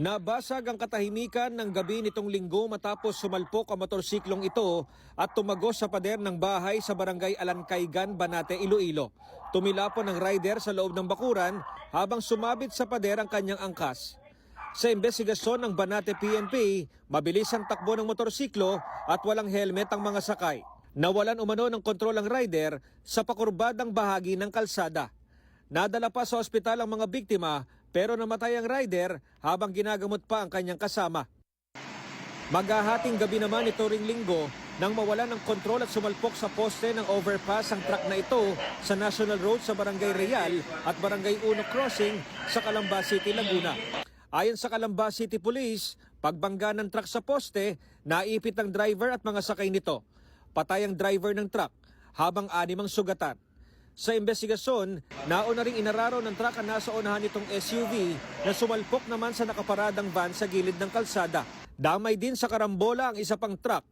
Nabasag ang katahimikan ng gabi nitong linggo matapos sumalpok ang motorsiklong ito at tumagos sa pader ng bahay sa barangay Alancaygan, Banate, Iloilo. Tumilapon ang rider sa loob ng bakuran habang sumabit sa pader ang kanyang angkas. Sa investigasyon ng Banate PNP, mabilis ang takbo ng motorsiklo at walang helmet ang mga sakay. Nawalan umano ng kontrol ang rider sa pakurbadang bahagi ng kalsada. Nadala pa sa ospital ang mga biktima pero namatay ang rider habang ginagamot pa ang kanyang kasama. Maghahating gabi naman ito ring linggo nang mawalan ng kontrol at sumalpok sa poste ng overpass ang truck na ito sa National Road sa Barangay Real at Barangay Uno Crossing sa Calamba City, Laguna. Ayon sa Calamba City Police, pagbangga ng truck sa poste, naipit ang driver at mga sakay nito. Patay ang driver ng truck habang anim ang sugatan. Sa investigasyon, nauna ring inararo ng truck ang nasa unahan nitong SUV na sumalpok naman sa nakaparadang van sa gilid ng kalsada. Damay din sa karambola ang isa pang truck,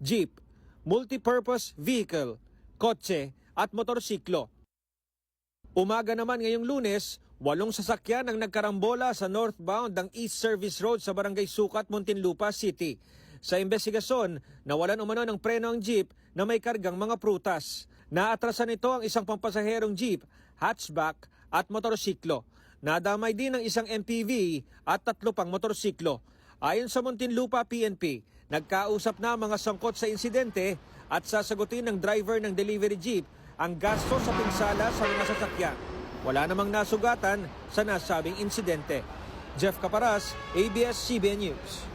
jeep, multipurpose vehicle, kotse at motorsiklo. Umaga naman ngayong lunes, walong sasakyan ang nagkarambola sa northbound ng East Service Road sa Barangay Sukat, Muntinlupa City. Sa investigasyon, nawalan umano ng preno ang jeep na may kargang mga prutas. Naatrasan nito ang isang pampasaherong jeep, hatchback at motorsiklo. Nadamay din ang isang MPV at tatlo pang motorsiklo. Ayon sa Muntinlupa PNP, nagkausap na mga sangkot sa insidente at sasagutin ng driver ng delivery jeep ang gasto sa pinsala sa mga sasakyan. Wala namang nasugatan sa nasabing insidente. Jeff Caparas, ABS-CBN News.